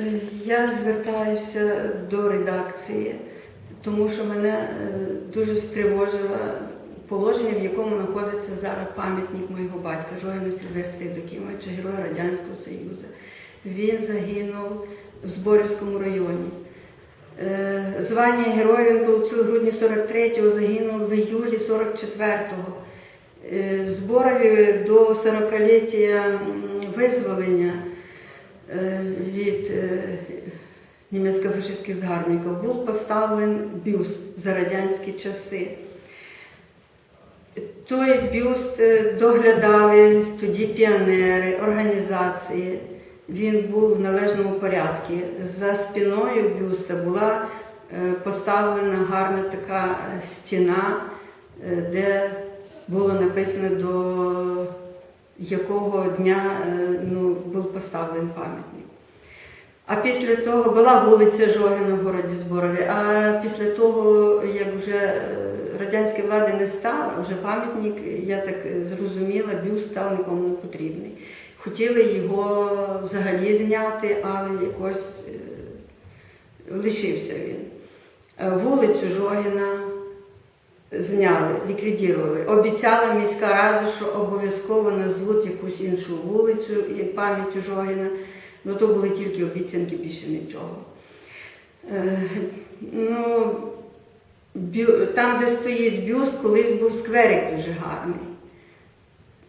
Е, Я звертаюся до редакції, тому що мене е, дуже стривожило положення, в якому знаходиться зараз пам'ятник моєго батька, Жогана Сильвестра Євдокимовича, героя Радянського Союзу. Він загинув в Зборівському районі. Е, Звання героя він був в грудні 43-го, загинув в іюлі 44-го. Е, В Зборові до 40-ліття визволення від німецько-фашистських згарбників був поставлений бюст за радянські часи. Той бюст е, доглядали тоді піонери, організації. Він був в належному порядку. За спиною бюста була е, поставлена гарна така стіна, е, де було написано до якого дня ну, був поставлений пам'ятник. А після того була вулиця Жогіна в городі Зборові, а після того, як вже е, радянської влади не стало, вже пам'ятник, я так зрозуміла, бюст став нікому не потрібний. Хотіли його взагалі зняти, але якось е, лишився він. Е, Вулицю Жогіна зняли, ліквідували. Обіцяла міська рада, що обов'язково назвуть якусь іншу вулицю як пам'яттю Жогіна. Ну то були тільки обіцянки, більше нічого. Е, ну, бю- там, де стоїть бюст, колись був скверик дуже гарний.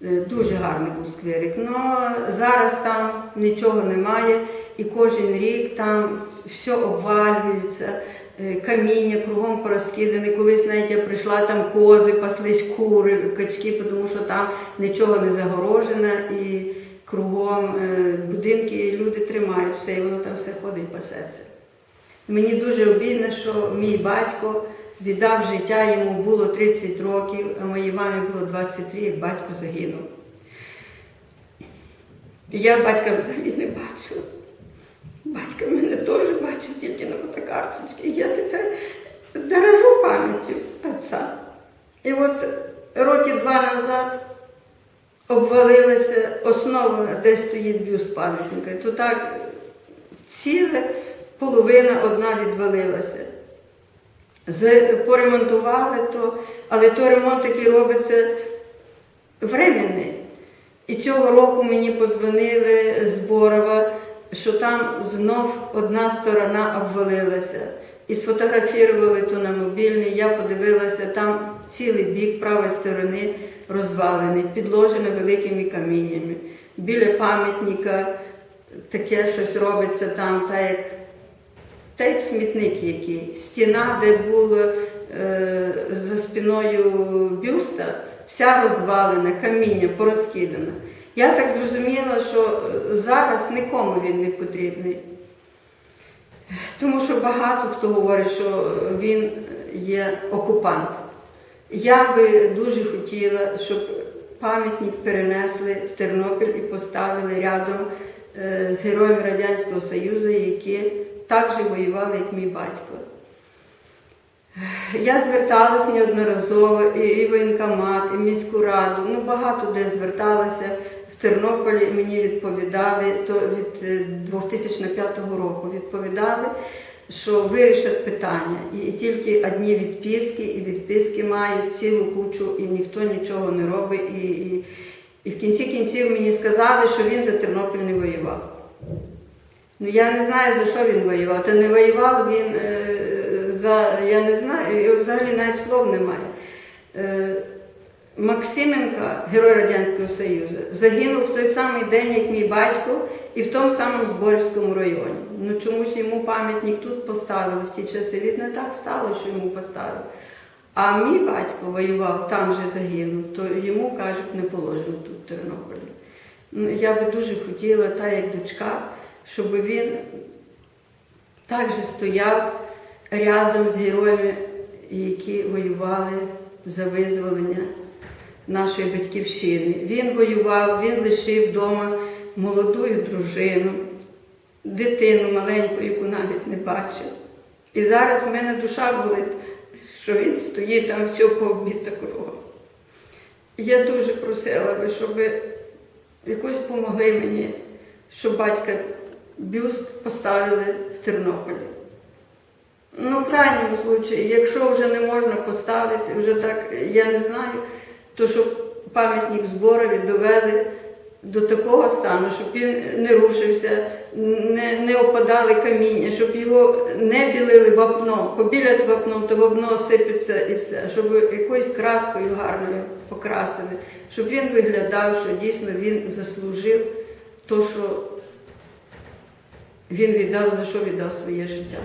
Е, Дуже гарний був скверик. Ну зараз там нічого немає, і кожен рік там все обвалюється, е, каміння кругом порозкидане. Колись навіть я прийшла, там кози, паслись кури, качки, тому що там нічого не загорожено і кругом е, будинки люди тримають все, і воно там все ходить пасеться. Мені дуже обідно, що мій батько віддав життя, йому було 30 років, а моїй мамі було 23, як батько загинув. І Я батька взагалі не бачила. Батько мене теж бачить тільки на фотокарточці. Я тепер дорожу пам'яттю отця. І от обвалилася основа, де стоїть бюст пам'ятника. То так ціла половина одна відвалилася. Поремонтували то, але той ремонт, який робиться временний. І цього року мені подзвонили з Борова, що там знов одна сторона обвалилася. І сфотографували то на мобільний. Я подивилася, там цілий бік правої сторони розвалений, підложено великими каміннями. Біля пам'ятника таке щось робиться там, та як та як смітник який. Стіна, де було е, за спиною бюста, вся розвалена, каміння порозкидана. Я так зрозуміла, що е, зараз нікому він не потрібний. Тому що багато хто говорить, що він є окупант. Я би дуже хотіла, щоб пам'ятник перенесли в Тернопіль і поставили рядом е, з героями Радянського Союзу, які так же воювали, як мій батько. Я зверталася неодноразово і в воєнкомат, і в міську раду. Ну, багато де зверталася. В Тернополі мені відповідали, то від е, 2005 року відповідали, що вирішать питання. І, тільки одні відписки, і відписки мають цілу кучу, і ніхто нічого не робить. І, і, і в кінці кінців мені сказали, що він за Тернопіль не воював. Ну я не знаю, за що він воював. Та не воював він е, за, я не знаю, і взагалі навіть слов немає. Е, Максименко, герой Радянського Союзу, загинув в той самий день, як мій батько, і в тому самому Зборівському районі. Ну чомусь йому пам'ятник тут поставили в ті часи. Від не так стало, що йому поставили. А мій батько воював, там же загинув, то йому кажуть, не положено тут в Тернополі. Ну, я би дуже хотіла, та як дочка, щоб він також стояв рядом з героями, які воювали за визволення нашої батьківщини. Він воював, він лишив вдома молоду дружину, дитину маленьку, яку навіть не бачив. І зараз в мене душа болить, що він стоїть там все пообіта кругом. Я дуже просила би, щоб якось допомогли мені, щоб батька бюст поставили в Тернополі. Ну, в крайньому случаї, якщо вже не можна поставити, вже так, я не знаю, то щоб пам'ятник зборові довели до такого стану, щоб він не рушився, не, не опадали каміння, щоб його не білили вапно, побілять вапном, то вапно сипеться і все, щоб якоюсь краскою гарною покрасили, щоб він виглядав, що дійсно він заслужив то, що він віддав, за що віддав своє життя.